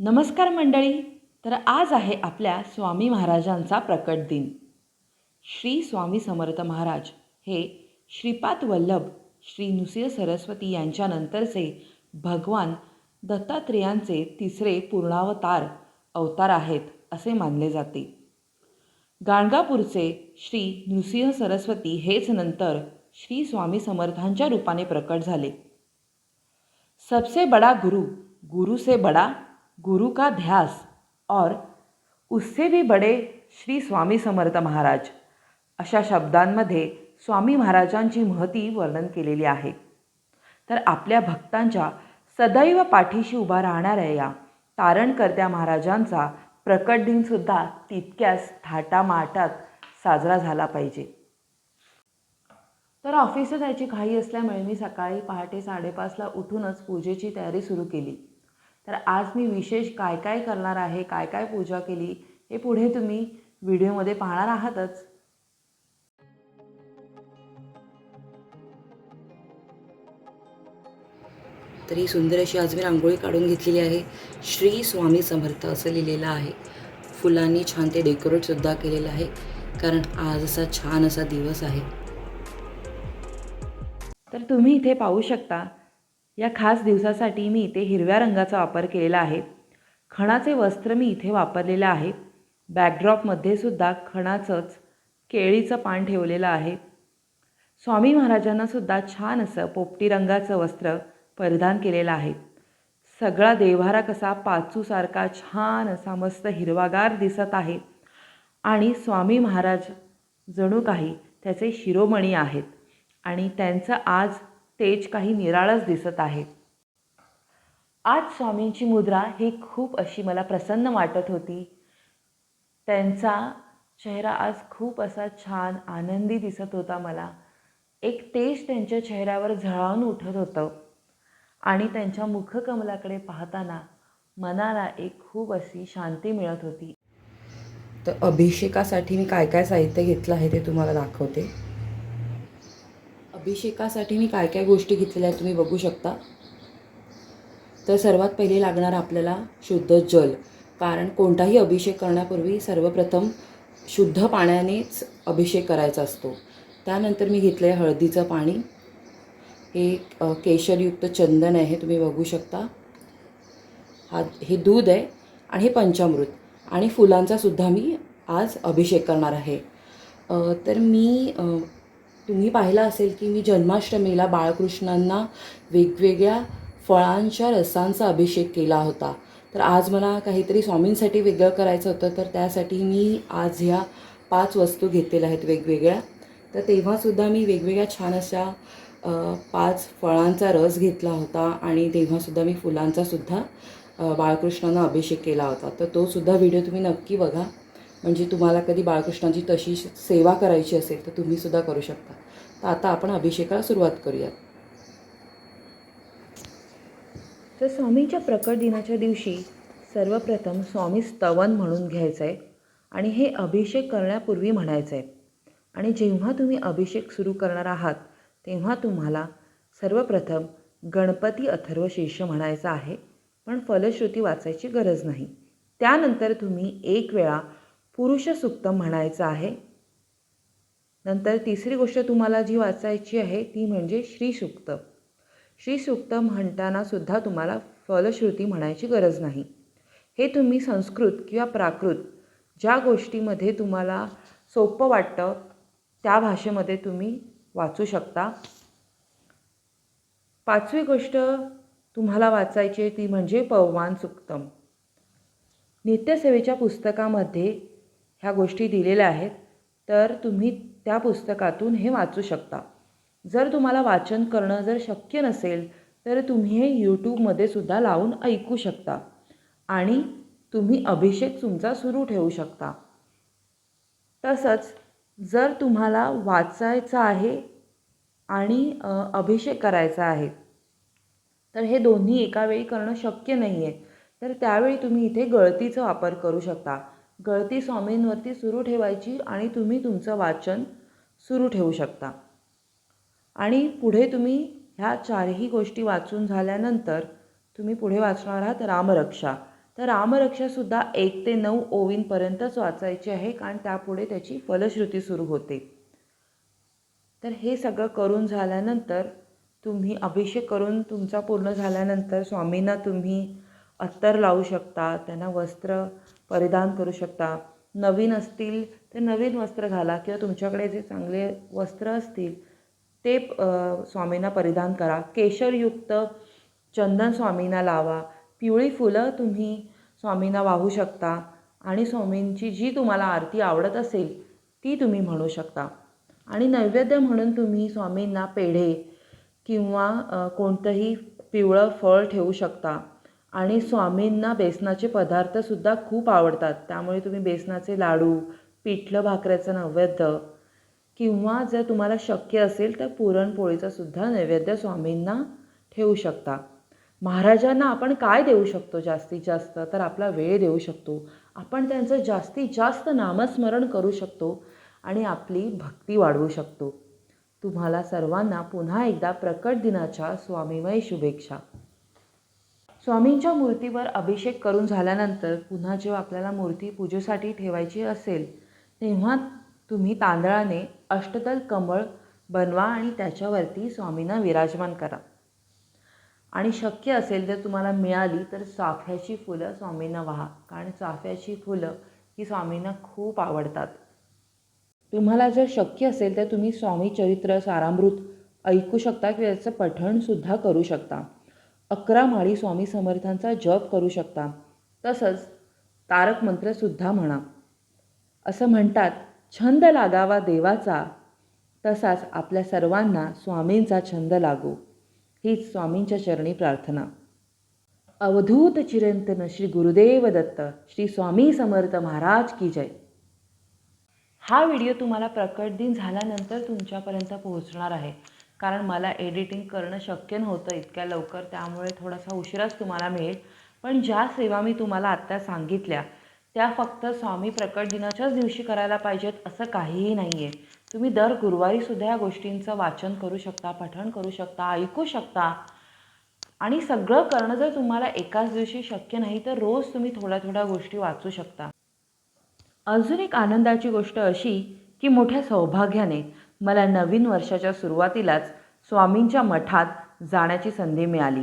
नमस्कार मंडळी तर आज आहे आपल्या स्वामी महाराजांचा प्रकट दिन. श्री स्वामी समर्थ महाराज हे श्रीपाद वल्लभ श्री नृसिंह सरस्वती यांच्यानंतरचे भगवान दत्तात्रेयांचे तिसरे पूर्णावतार अवतार आहेत असे मानले जाते. गाणगापूरचे श्री नृसिंह सरस्वती हेच नंतर श्री स्वामी समर्थांच्या रूपाने प्रकट झाले. सबसे बड़ा गुरु गुरु से बड़ा गुरु का ध्यास और उससे भी बड़े श्री स्वामी समर्थ महाराज अशा शब्दांमध्ये स्वामी महाराजांची महती वर्णन केलेली आहे. तर आपल्या भक्तांच्या सदैव पाठीशी उभा राहणाऱ्या या तारणकर्त्या महाराजांचा प्रकट दिनसुद्धा तितक्याच थाटामाटात साजरा झाला पाहिजे. तर ऑफिसला जायची घाई असल्यामुळे मी सकाळी पहाटे साडेपाचला उठूनच पूजेची तयारी सुरू केली. तर आज मी विशेष काय काय करणार आहे काय काय पूजा केली हे पुढे तुम्ही व्हिडिओमध्ये पाहणार आहातच. तर ही सुंदर अशी आज मी रांगोळी काढून घेतलेली आहे. श्री स्वामी समर्थ असं लिहिलेलं आहे. फुलांनी छान ते डेकोरेटसुद्धा केलेलं आहे. कारण आज असा छान असा दिवस आहे. तर तुम्ही इथे पाहू शकता या खास दिवसासाठी मी इथे हिरव्या रंगाचा वापर केलेला आहे. खणाचे वस्त्र मी इथे वापरलेलं आहे. बॅकड्रॉपमध्ये सुद्धा खणाचंच केळीचं पान ठेवलेलं आहे. स्वामी महाराजांना सुद्धा छान असं पोपटी रंगाचं वस्त्र परिधान केलेलं आहे. सगळा देव्हारा कसा पाचूसारखा छान असा मस्त हिरवागार दिसत आहे. आणि स्वामी महाराज जणू काही त्याचे शिरोमणी आहेत. आणि त्यांचं आज तेज काही निराळच दिसत आहे. आज स्वामींची मुद्रा ही खूप अशी मला प्रसन्न वाटत होती. त्यांचा चेहरा आज खूप असा छान आनंदी दिसत होता मला. एक तेज त्यांच्या चेहऱ्यावर झळावून उठत होतं. आणि त्यांच्या मुखकमलाकडे पाहताना मनाला एक खूप अशी शांती मिळत होती. तर अभिषेकासाठी मी काय काय साहित्य घेतलं आहे ते तुम्हाला दाखवते. अभिषेकासाठी मी काय काय गोष्टी घेतलेल्या आहेत तुम्ही बघू शकता. तर सर्वात पहिले लागणार आपल्याला शुद्ध जल. कारण कोणताही अभिषेक करण्यापूर्वी सर्वप्रथम शुद्ध पाण्यानेच अभिषेक करायचा असतो. त्यानंतर मी घेतलं आहे हळदीचं पाणी. हे केशरयुक्त चंदन आहे तुम्ही बघू शकता. हा हे दूध आहे आणि हे पंचामृत. आणि फुलांचा सुद्धा मी आज अभिषेक करणार आहे. तर मी तुम्ही पाहिलं असेल की मी जन्माष्टमीला बाळकृष्णांना वेगवेगळ्या फळांच्या रसांचा अभिषेक केला होता. तर आज मला काहीतरी स्वामींसाठी वेगळं करायचं होतं तर त्यासाठी मी आज ह्या पाच वस्तू घेतलेल्या आहेत वेगवेगळ्या. तर तेव्हासुद्धा मी वेगवेगळ्या छान अशा पाच फळांचा रस घेतला होता आणि तेव्हासुद्धा मी फुलांचासुद्धा बाळकृष्णांना अभिषेक केला होता. तर तोसुद्धा व्हिडिओ तुम्ही नक्की बघा. म्हणजे तुम्हाला कधी बाळकृष्णाची तशी सेवा करायची असेल तर तुम्हीसुद्धा करू शकता. तर आता आपण अभिषेकाला सुरुवात करूयात. तर स्वामींच्या प्रकट दिनाच्या दिवशी सर्वप्रथम स्वामी स्तवन म्हणून घ्यायचं आहे आणि हे अभिषेक करण्यापूर्वी म्हणायचं आहे आणि जेव्हा तुम्ही अभिषेक सुरू करणार आहात तेव्हा तुम्हाला सर्वप्रथम गणपती अथर्व शीर्ष म्हणायचं आहे पण फलश्रुती वाचायची गरज नाही. त्यानंतर तुम्ही एक वेळा पुरुषसुक्तम म्हणायचं आहे. नंतर तिसरी गोष्ट तुम्हाला जी वाचायची आहे ती म्हणजे श्रीसुक्त. श्रीसुक्त म्हणताना सुद्धा तुम्हाला फलश्रुती म्हणायची गरज नाही. हे तुम्ही संस्कृत किंवा प्राकृत ज्या गोष्टीमध्ये तुम्हाला सोपं वाटतं त्या भाषेमध्ये तुम्ही वाचू शकता. पाचवी गोष्ट तुम्हाला वाचायची आहे ती म्हणजे पवमान सुक्तम. नित्यसेवेच्या पुस्तकामध्ये ह्या गोष्टी दिलेल्या आहेत तर तुम्ही त्या पुस्तकातून हे वाचू शकता. जर तुम्हाला वाचन करणं जर शक्य नसेल तर तुम्ही हे यूट्यूबमध्ये सुद्धा लावून ऐकू शकता. आणि तुम्ही अभिषेक तुमचा सुरू ठेवू शकता. तसंच जर तुम्हाला वाचायचं आहे आणि अभिषेक करायचा आहे तर हे दोन्ही एकावेळी करणं शक्य नाही आहे तर त्यावेळी तुम्ही इथे गळतीचा वापर करू शकता. गळती स्वामींवरती सुरू ठेवायची आणि तुम्ही तुमचं वाचन सुरू ठेवू शकता. आणि पुढे तुम्ही ह्या चारही गोष्टी वाचून झाल्यानंतर तुम्ही पुढे वाचणार आहात रामरक्षा. तर रामरक्षासुद्धा एक ते नऊ ओवींपर्यंतच वाचायची आहे कारण त्यापुढे त्याची फलश्रुती सुरू होते. तर हे सगळं करून झाल्यानंतर तुम्ही अभिषेक करून तुमचा पूर्ण झाल्यानंतर स्वामींना तुम्ही अत्तर लावू शकता त्यांना वस्त्र परिधान करू शकता. नवीन असतील ते नवीन वस्त्र घाला किंवा तुमच्याकडे जे चांगले वस्त्र असतील ते स्वामींना परिधान करा. केशरयुक्त चंदन स्वामींना लावा. पिवळी फुलं तुम्ही स्वामींना वाहू शकता आणि स्वामींची जी तुम्हाला आरती आवडत असेल ती तुम्ही म्हणू शकता. आणि नैवेद्य म्हणून तुम्ही स्वामींना पेढे किंवा कोणतंही पिवळं फळ ठेवू शकता. आणि स्वामींना बेसनाचे पदार्थसुद्धा खूप आवडतात. त्यामुळे तुम्ही बेसनाचे लाडू पिठलं भाकऱ्याचं नैवेद्य किंवा जर तुम्हाला शक्य असेल तर पुरणपोळीचासुद्धा नैवेद्य स्वामींना ठेवू शकता. महाराजांना आपण काय देऊ शकतो जास्तीत जास्त? तर आपला वेळ देऊ शकतो. आपण त्यांचं जास्तीत जास्त नामस्मरण करू शकतो आणि आपली भक्ती वाढवू शकतो. तुम्हाला सर्वांना पुन्हा एकदा प्रकट दिनाच्या स्वामीमय शुभेच्छा. स्वामींच्या मूर्तीवर अभिषेक करून झाल्यानंतर पुन्हा जेव्हा आपल्याला मूर्ती पूजेसाठी ठेवायची असेल तेव्हा तुम्ही तांदळाने अष्टदल कमळ बनवा आणि त्याच्यावरती स्वामींना विराजमान करा. आणि शक्य असेल जर तुम्हाला मिळाली तर चाफ्याची फुलं स्वामींना वाहा कारण चाफ्याची फुलं ही स्वामींना खूप आवडतात. तुम्हाला जर शक्य असेल तर तुम्ही स्वामी चरित्र सारामृत ऐकू शकता किंवा याचं पठणसुद्धा करू शकता. अकरा माळी स्वामी समर्थांचा जप करू शकता. तसंच तारक मंत्रसुद्धा म्हणा. असं म्हणतात छंद लागावा देवाचा तसाच आपल्या सर्वांना स्वामींचा छंद लागो. हीच स्वामींच्या चरणी प्रार्थना. अवधूत चिरंतन श्री गुरुदेव दत्त श्री स्वामी समर्थ महाराज की जय. हा व्हिडिओ तुम्हाला प्रकट दिन झाल्यानंतर तुमच्यापर्यंत पोहोचणार आहे. कारण मला एडिटिंग करणं शक्य नव्हतं इतक्या लवकर त्यामुळे थोडासा उशिराच तुम्हाला मिळेल. पण ज्या सेवा मी तुम्हाला आत्ता सांगितल्या त्या फक्त स्वामी प्रकट दिनाच्याच दिवशी करायला पाहिजेत असं काहीही नाही आहे तुम्ही दर गुरुवारीसुद्धा या गोष्टींचं वाचन करू शकता पठण करू शकता ऐकू शकता. आणि सगळं करणं जर तुम्हाला एकाच दिवशी शक्य नाही तर रोज तुम्ही थोड्या थोड्या गोष्टी वाचू शकता. अजून एक आनंदाची गोष्ट अशी की मोठ्या सौभाग्याने मला नवीन वर्षाच्या सुरुवातीलाच स्वामींच्या मठात जाण्याची संधी मिळाली.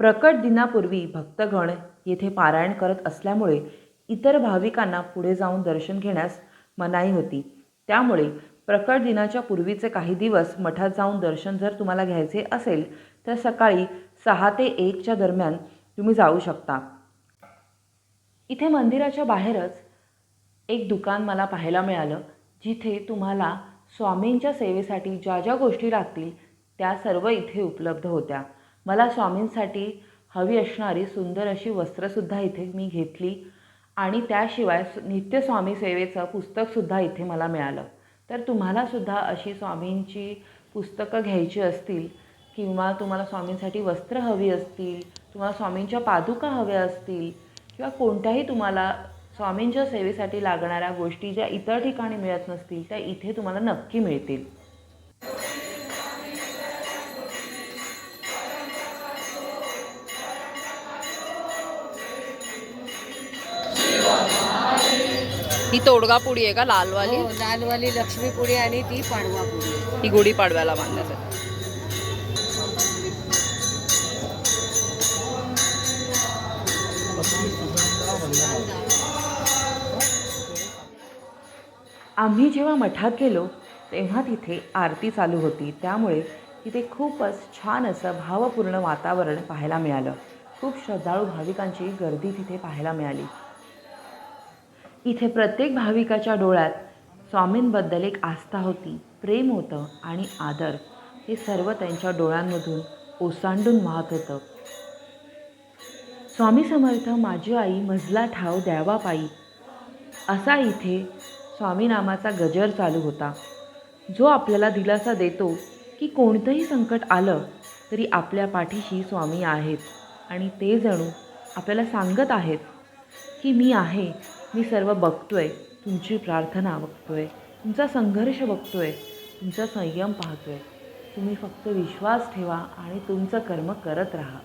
प्रकट दिनापूर्वी भक्तगण येथे पारायण करत असल्यामुळे इतर भाविकांना पुढे जाऊन दर्शन घेण्यास मनाई होती. त्यामुळे प्रकट दिनाच्या पूर्वीचे काही दिवस मठात जाऊन दर्शन जर तुम्हाला घ्यायचे असेल तर सकाळी सहा ते एकच्या दरम्यान तुम्ही जाऊ शकता. इथे मंदिराच्या बाहेरच एक दुकान मला पाहायला मिळालं जिथे तुम्हाला स्वामींच्या सेवेसाठी ज्या ज्या गोष्टी लागतील त्या सर्व इथे उपलब्ध होत्या. मला स्वामींसाठी हवी असणारी सुंदर अशी वस्त्रसुद्धा इथे मी घेतली आणि त्याशिवाय नित्य स्वामी सेवेचं पुस्तकसुद्धा इथे मला मिळालं. तर तुम्हालासुद्धा अशी स्वामींची पुस्तकं घ्यायची असतील किंवा तुम्हाला स्वामींसाठी वस्त्र हवी असतील तुम्हाला स्वामींच्या पादुका हव्या असतील किंवा कोणत्याही तुम्हाला स्वामींच्या सेवेसाठी लागणाऱ्या गोष्टी ज्या इतर ठिकाणी मिळत नसतील त्या इथे तुम्हाला नक्की मिळतील. ही तोडगा पुडी आहे का लालवाली? हो लालवाली लक्ष्मीपुरी आणि ती पाडवापुरी ही गुढी पाडव्याला आम्ही जेव्हा मठात गेलो तेव्हा तिथे आरती चालू होती. त्यामुळे तिथे खूपच छान असं भावपूर्ण वातावरण पाहायला मिळालं. खूप श्रद्धाळू भाविकांची गर्दी तिथे पाहायला मिळाली. इथे प्रत्येक भाविकाच्या डोळ्यात स्वामींबद्दल एक आस्था होती प्रेम होतं आणि आदर. हे सर्व त्यांच्या डोळ्यांमधून ओसांडून वाहत होतं. स्वामी समर्थ माझी आई मजला ठाव द्यावा पायी. असा इथे स्वामीनामाचा गजर चालू होता. जो आपल्याला दिलासा देतो की कोणतंही संकट आलं तरी आपल्या पाठीशी स्वामी आहेत आणि ते जणू आपल्याला सांगत आहेत की मी आहे मी सर्व बघतो आहे तुमची प्रार्थना बघतो आहे तुमचा संघर्ष बघतो आहे तुमचा संयम पाहतो आहे तुम्ही फक्त विश्वास ठेवा आणि तुमचं कर्म करत राहा.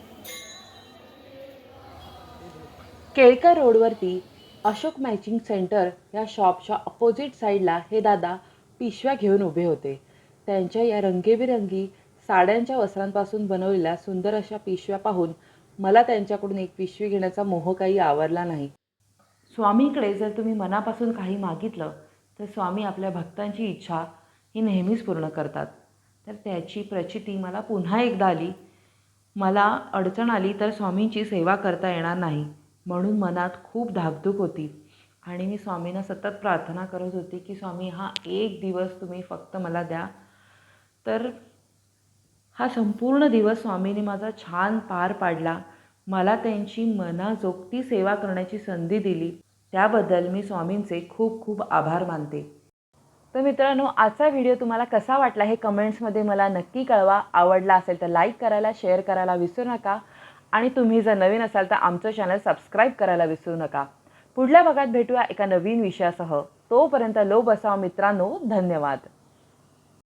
केळकर रोडवरती अशोक मॅचिंग सेंटर या शॉपच्या अपोजिट साईडला हे दादा पिशव्या घेऊन उभे होते. त्यांच्या या रंगीबेरंगी साड्यांच्या वस्त्रांपासून बनवलेल्या सुंदर अशा पिशव्या पाहून मला त्यांच्याकडून एक पिशवी घेण्याचा मोह काही आवरला नाही. स्वामीकडे जर तुम्ही मनापासून काही मागितलं तर स्वामी आपल्या भक्तांची इच्छा ही नेहमीच पूर्ण करतात. तर त्याची प्रचिती मला पुन्हा एकदा आली. मला अडचण आली तर स्वामींची सेवा करता येणार नाही. म्हणून मनात खूप धाकधूक होती. आणि मी स्वामींना सतत प्रार्थना करत होती की स्वामी हा एक दिवस तुम्ही फक्त मला द्या. तर हा संपूर्ण दिवस स्वामींनी माझा छान पार पाडला. मला त्यांची मनाजोगती सेवा करण्याची संधी दिली. त्याबद्दल मी स्वामींचे खूप खूप आभार मानते. तर मित्रांनो आजचा व्हिडिओ तुम्हाला कसा वाटला हे कमेंट्समध्ये मला नक्की कळवा. आवडला असेल तर लाईक करायला शेअर करायला विसरू नका. आणि तुम्ही जर नवीन असाल तर आमचं चॅनल सबस्क्राईब करायला विसरू नका. पुढल्या भागात भेटूया एका नवीन विषयासह. तोपर्यंत लो बसाव मित्रांनो. धन्यवाद.